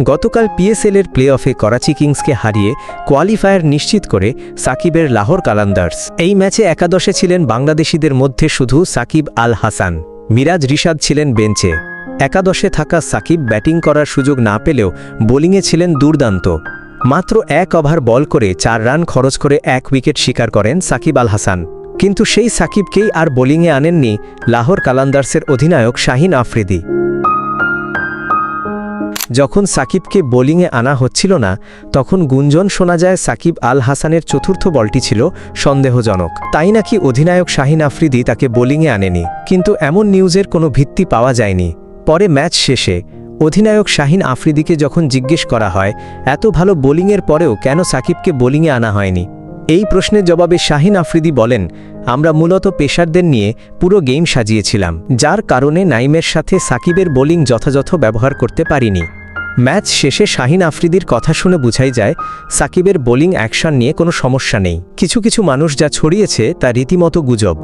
গতকাল পিএসএলের প্লে অফে করাচি কিংসকে হারিয়ে কোয়ালিফায়ার নিশ্চিত করে সাকিবের লাহোর কালান্দার্স। এই ম্যাচে একাদশে ছিলেন বাংলাদেশিদের মধ্যে শুধু সাকিব আল হাসান। মিরাজ রিশাদ ছিলেন বেঞ্চে। একাদশে থাকা সাকিব ব্যাটিং করার সুযোগ না পেলেও বোলিংয়ে ছিলেন দুর্দান্ত। মাত্র এক ওভার বল করে চার রান খরচ করে এক উইকেট শিকার করেন সাকিব আল হাসান। কিন্তু সেই সাকিবকেই আর বোলিংয়ে আনেননি লাহোর কালান্দার্সের অধিনায়ক শাহিন আফ্রিদি। যখন সাকিবকে বোলিংয়ে আনা হচ্ছিল না, তখন গুঞ্জন শোনা যায় সাকিব আল হাসানের চতুর্থ বলটি ছিল সন্দেহজনক। তাই নাকি অধিনায়ক শাহিন আফ্রিদি তাকে বোলিংয়ে আনেনি? কিন্তু এমন নিউজের কোনো ভিত্তি পাওয়া যায়নি। পরে ম্যাচ শেষে অধিনায়ক শাহিন আফ্রিদিকে যখন জিজ্ঞেস করা হয়, এত ভালো বোলিংয়ের পরেও কেন সাকিবকে বোলিংয়ে আনা হয়নি? এই প্রশ্নের জবাবে শাহিন আফ্রিদি বলেন, আমরা মূলত পেশারদের নিয়ে পুরো গেম সাজিয়েছিলাম, যার কারণে নাইমের সাথে সাকিবের বোলিং যথাযথ ব্যবহার করতে পারিনি। ম্যাচ শেষে শাহিন আফ্রিদির কথা শুনে বুঝাই যায়, সাকিবের বোলিং অ্যাকশন নিয়ে কোনো সমস্যা নেই। কিছু কিছু মানুষ যা ছড়িয়েছে তা রীতিমতো গুজব।